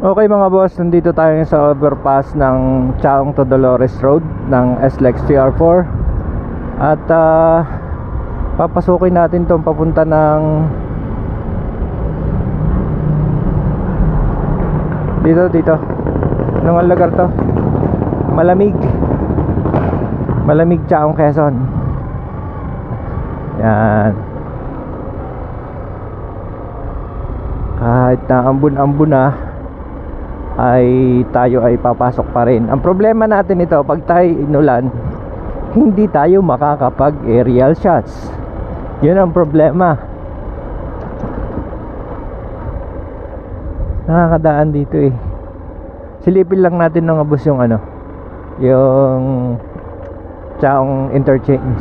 Okay mga boss, nandito tayo sa overpass ng Chaong to Dolores Road ng SLEX TR4 At ah, papasukin natin tong papunta ng Dito, dito. Anong lugar to? Malamig. Malamig Chaong Quezon. Yan. Kahit na ambun-ambun na ay tayo ay papasok pa rin. Ang problema natin ito, pag tayo inulan, hindi tayo makakapag aerial shots. Yun ang problema. Nakakadaan dito eh. Silipin lang natin ng abos yung ano, yung Chaong interchange.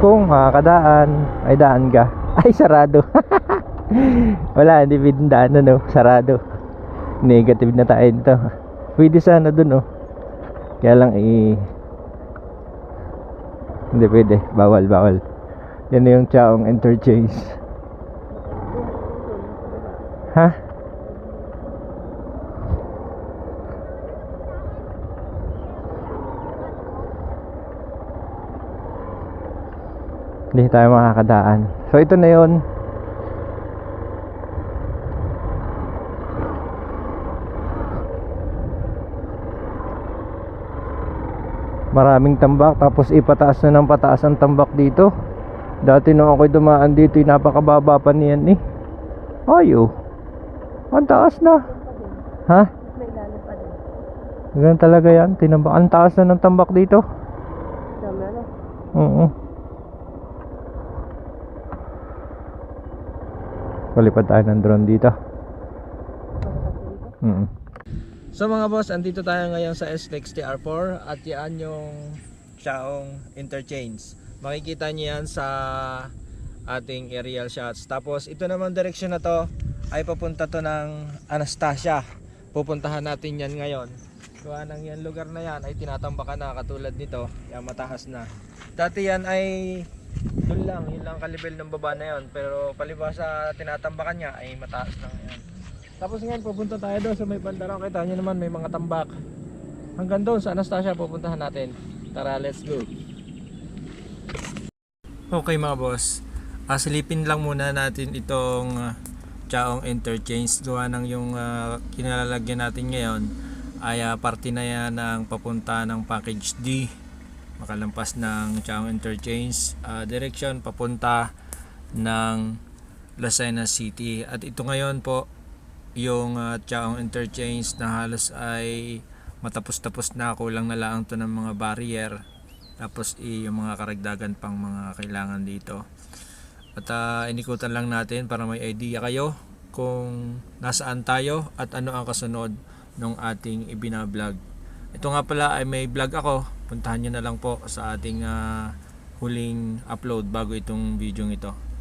Kung makakadaan, ay daan ka. Ay, sarado. Wala, hindi pwedeng daan no, sarado. Negative na tayo dito. Pwede sana dun oh. Kaya lang i Hindi pwede, bawal, bawal. Yan yung Chaong interchange. Ha? Hindi tayo makakadaan. So ito na yon. Maraming tambak tapos ipataas na ng pataas ang tambak dito. Dati nung ako'y dumaan dito, eh, napakababa pa niyan eh. Ayo. Ang taas na. Ha? Ganun talaga yan. Tinambak. Ang taas na ng tambak dito. Oo. Palipad tayo ng drone dito. Mm So mga boss, andito tayo ngayon sa SLEX TR4 at yan yung Chaong Interchange. Makikita niyo yan sa ating aerial shots. Tapos ito naman direction na to ay papunta to ng Anastasia. Pupuntahan natin yan ngayon. Gawa ng yan lugar na yan ay tinatambakan na katulad nito. Yan mataas na. Dati yan ay doon lang, yun lang kalibel ng baba na yon. Pero palibas sa tinatambakan niya ay mataas na yan. Tapos ngayon pupunta tayo doon sa may bandaraw. Kita nyo naman may mga tambak. Hanggang doon sa Anastasia pupuntahan natin. Tara, let's go. Okay mga boss. Ah, silipin lang muna natin itong ah, Chaong Interchange. Gawa ng yung ah, kinalalagyan natin ngayon ay ah, parte na yan ng papunta ng package D. Makalampas ng Chaong Interchange. Ah, direction papunta ng Lucena City. At ito ngayon po yung uh, Chaong Interchange na halos ay matapos-tapos na kulang na lang to ng mga barrier. Tapos i yung mga karagdagan pang mga kailangan dito. At uh, inikutan lang natin para may idea kayo kung nasaan tayo at ano ang kasunod ng ating ibinablog ito nga pala ay may vlog ako. Puntahan nyo na lang po sa ating uh, huling upload bago itong video ito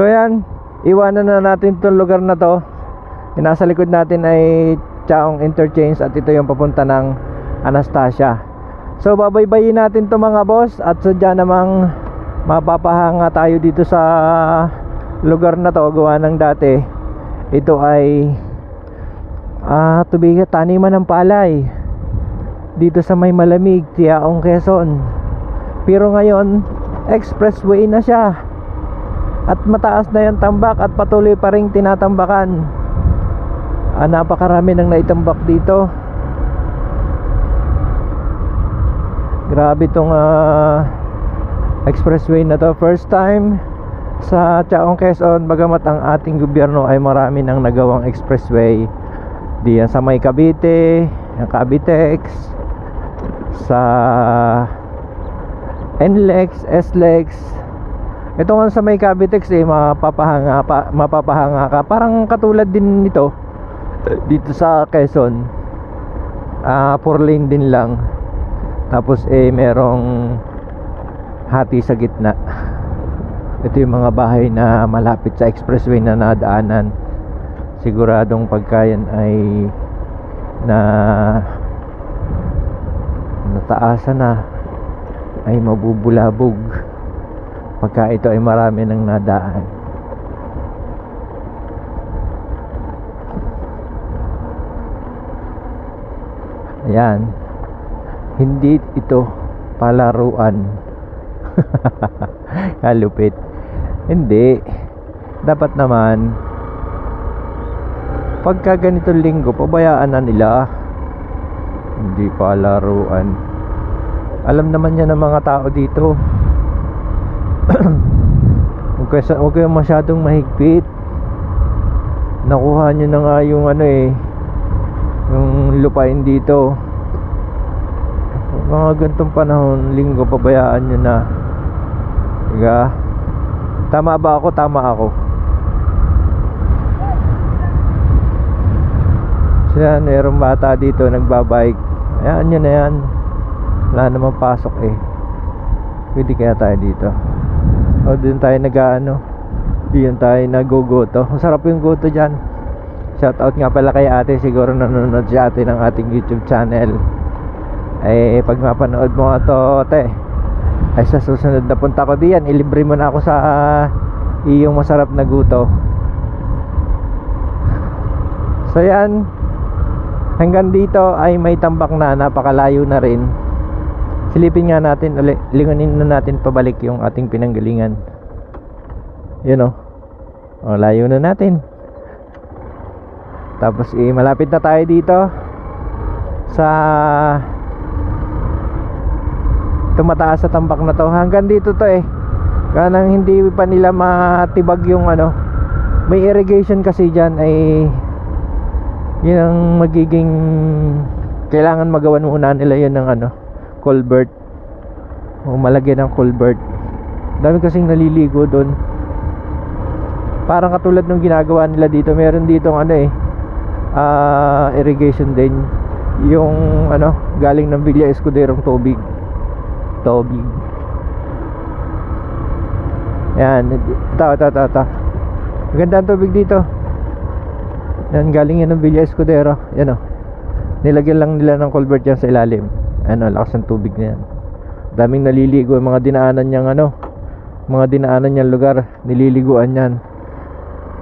So ayan, iwanan na natin itong lugar na to. Yung nasa likod natin ay Chaong Interchange at ito yung papunta ng Anastasia. So babaybayin natin to mga boss at sadya namang mapapahanga tayo dito sa lugar na to gawa ng dati. Ito ay ah tubigat taniman ng palay dito sa may malamig Tiaong Quezon. Pero ngayon expressway na siya at mataas na yung tambak at patuloy pa rin tinatambakan. Ah, napakarami nang naitambak dito. Grabe tong ah, expressway na to. First time sa Chaong Quezon bagamat ang ating gobyerno ay marami nang nagawang expressway. Diyan sa may Cavite yung Cavitex sa NLEX, SLEX ito nga sa may Cavitex eh mapapahanga, pa, mapapahanga ka. Parang katulad din nito dito sa Quezon. Ah 4 lane din lang. Tapos eh merong hati sa gitna. Ito yung mga bahay na malapit sa expressway na nadaanan. Siguradong pagkayan ay na nataasan na ay mabubulabog pagka ito ay marami ng nadaan. Ayan. Hindi ito palaruan. Kalupit hindi. Dapat naman pagka ganito linggo pabayaan na nila. Hindi palaruan. Alam naman yan ng mga tao dito huwag kayo, huwag kayo masyadong mahigpit. Nakuha nyo na nga yung ano eh yung lupain dito. Mga gantong panahon linggo pabayaan nyo na. Diga? tama ba ako? Tama ako. So yan mayroong bata dito nagbabike. Ayan nyo na yan. Wala namang pasok eh. Pwede kaya tayo dito o dun tayo nag ano diyan tayo nagogoto masarap yung goto dyan. Shout out nga pala kay ate. Siguro nanonood si ate ng ating youtube channel. Eh pag mapanood mo to te ay sa susunod na punta ko diyan ilibre mo na ako sa iyong masarap na guto. So yan. Hanggang dito ay may tambak na. Napakalayo na rin silipin nga natin uli lingunin na natin pabalik yung ating pinanggalingan. Yun o o layo na natin. Tapos eh, malapit na tayo dito sa tumataas sa tambak na to. Hanggang dito to eh. Kanang hindi pa nila matibag yung ano may irrigation kasi dyan ay yun ang magiging kailangan magawan muna nila yun ng ano culvert o malagyan ng culvert dami kasing naliligo doon. Parang katulad ng ginagawa nila dito meron dito ano eh ah, irrigation din. Yung ano galing ng Villa Escuderong tubig tubig yan ito ito ito ito. Maganda ang tubig dito. Yan galing yan ng Villa Escudero. Yan o nilagyan lang nila ng culvert yan sa ilalim ano lakas ng tubig na yan. Daming naliligo yung mga dinaanan niyang ano mga dinaanan niyang lugar nililiguan yan.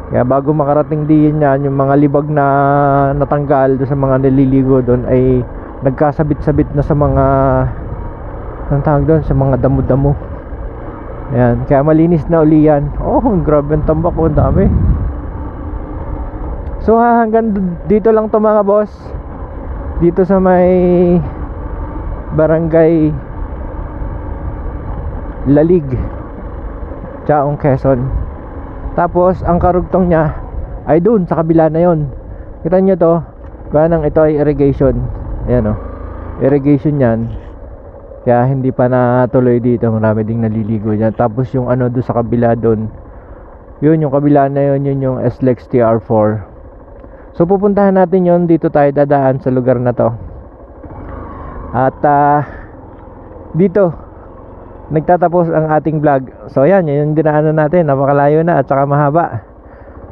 Kaya bago makarating din yan yung mga libag na natanggal sa mga naliligo doon ay nagkasabit-sabit na sa mga ang tawag doon? Sa mga damo-damo. Ayan, kaya malinis na uli yan. Oh, grabe ang tambak ko, ang dami. So ha, hanggang dito lang to mga boss. Dito sa may Barangay Lalig Chaong Quezon. Tapos ang karugtong niya Ay dun sa kabila na yon. Kita nyo to? Ganang ito ay irrigation. Ayan o Irrigation yan. Kaya hindi pa natuloy dito. Marami ding naliligo dyan. Tapos yung ano doon sa kabila doon yun yung kabila na yun yun yung SLEX TR4 so pupuntahan natin yun. Dito tayo dadaan sa lugar na to at ah, dito nagtatapos ang ating vlog. So ayan, yun yung dinaanan natin. Napakalayo na at saka mahaba.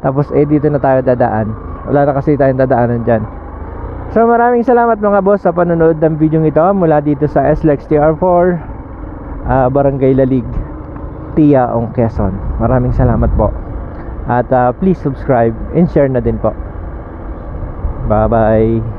Tapos eh dito na tayo dadaan. Wala na kasi tayong dadaanan dyan. So maraming salamat mga boss sa panonood ng video ito mula dito sa SLEX TR4 ah, Barangay Lalig Tiaong Quezon. Maraming salamat po. At ah, please subscribe and share na din po. Bye bye.